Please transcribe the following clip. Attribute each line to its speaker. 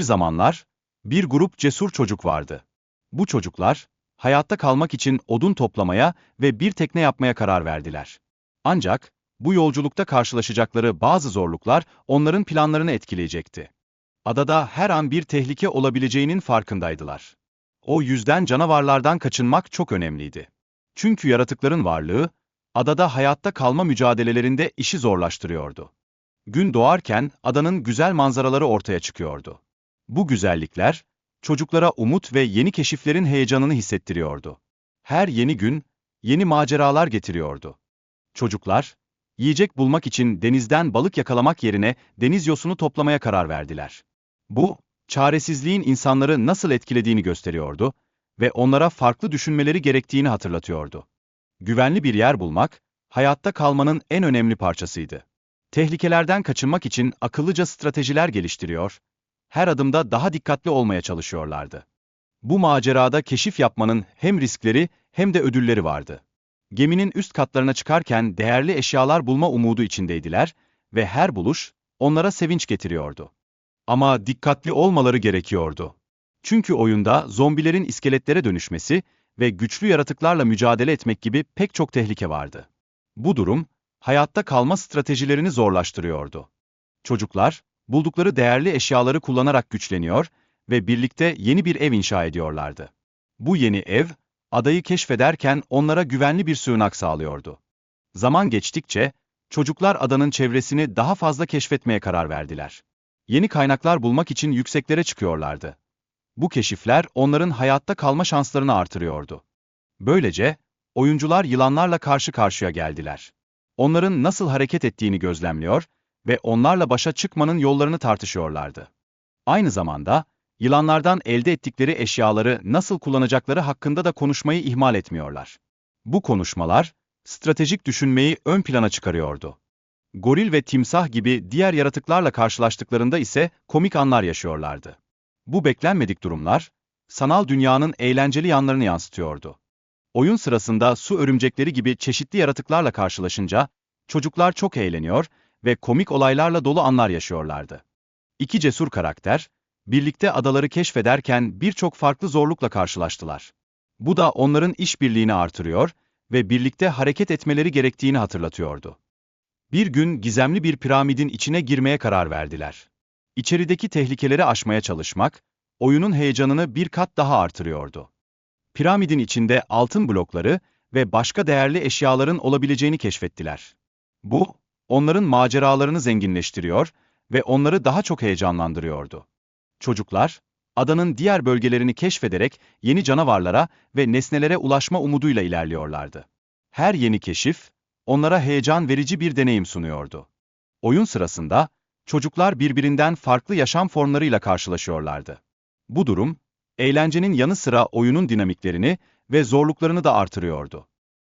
Speaker 1: Bir zamanlar, bir grup cesur çocuk vardı. Bu çocuklar, hayatta kalmak için odun toplamaya ve bir tekne yapmaya karar verdiler. Ancak, bu yolculukta karşılaşacakları bazı zorluklar onların planlarını etkileyecekti. Adada her an bir tehlike olabileceğinin farkındaydılar. O yüzden canavarlardan kaçınmak çok önemliydi. Çünkü yaratıkların varlığı, adada hayatta kalma mücadelelerinde işi zorlaştırıyordu. Gün doğarken adanın güzel manzaraları ortaya çıkıyordu. Bu güzellikler, çocuklara umut ve yeni keşiflerin heyecanını hissettiriyordu. Her yeni gün, yeni maceralar getiriyordu. Çocuklar, yiyecek bulmak için denizden balık yakalamak yerine deniz yosunu toplamaya karar verdiler. Bu, çaresizliğin insanları nasıl etkilediğini gösteriyordu ve onlara farklı düşünmeleri gerektiğini hatırlatıyordu. Güvenli bir yer bulmak, hayatta kalmanın en önemli parçasıydı. Tehlikelerden kaçınmak için akıllıca stratejiler geliştiriyor, her adımda daha dikkatli olmaya çalışıyorlardı. Bu macerada keşif yapmanın hem riskleri hem de ödülleri vardı. Geminin üst katlarına çıkarken değerli eşyalar bulma umudu içindeydiler ve her buluş onlara sevinç getiriyordu. Ama dikkatli olmaları gerekiyordu. Çünkü oyunda zombilerin iskeletlere dönüşmesi ve güçlü yaratıklarla mücadele etmek gibi pek çok tehlike vardı. Bu durum, hayatta kalma stratejilerini zorlaştırıyordu. Çocuklar, buldukları değerli eşyaları kullanarak güçleniyor ve birlikte yeni bir ev inşa ediyorlardı. Bu yeni ev, adayı keşfederken onlara güvenli bir sığınak sağlıyordu. Zaman geçtikçe, çocuklar adanın çevresini daha fazla keşfetmeye karar verdiler. Yeni kaynaklar bulmak için yükseklere çıkıyorlardı. Bu keşifler onların hayatta kalma şanslarını artırıyordu. Böylece, oyuncular yılanlarla karşı karşıya geldiler. Onların nasıl hareket ettiğini gözlemliyor ve onlarla başa çıkmanın yollarını tartışıyorlardı. Aynı zamanda, yılanlardan elde ettikleri eşyaları nasıl kullanacakları hakkında da konuşmayı ihmal etmiyorlar. Bu konuşmalar, stratejik düşünmeyi ön plana çıkarıyordu. Goril ve timsah gibi diğer yaratıklarla karşılaştıklarında ise komik anlar yaşıyorlardı. Bu beklenmedik durumlar, sanal dünyanın eğlenceli yanlarını yansıtıyordu. Oyun sırasında su örümcekleri gibi çeşitli yaratıklarla karşılaşınca, çocuklar çok eğleniyor ve komik olaylarla dolu anlar yaşıyorlardı. İki cesur karakter, birlikte adaları keşfederken birçok farklı zorlukla karşılaştılar. Bu da onların işbirliğini artırıyor ve birlikte hareket etmeleri gerektiğini hatırlatıyordu. Bir gün gizemli bir piramidin içine girmeye karar verdiler. İçerideki tehlikeleri aşmaya çalışmak, oyunun heyecanını bir kat daha artırıyordu. Piramidin içinde altın blokları ve başka değerli eşyaların olabileceğini keşfettiler. Bu, onların maceralarını zenginleştiriyor ve onları daha çok heyecanlandırıyordu. Çocuklar, adanın diğer bölgelerini keşfederek yeni canavarlara ve nesnelere ulaşma umuduyla ilerliyorlardı. Her yeni keşif, onlara heyecan verici bir deneyim sunuyordu. Oyun sırasında, çocuklar birbirinden farklı yaşam formlarıyla karşılaşıyorlardı. Bu durum, eğlencenin yanı sıra oyunun dinamiklerini ve zorluklarını da artırıyordu.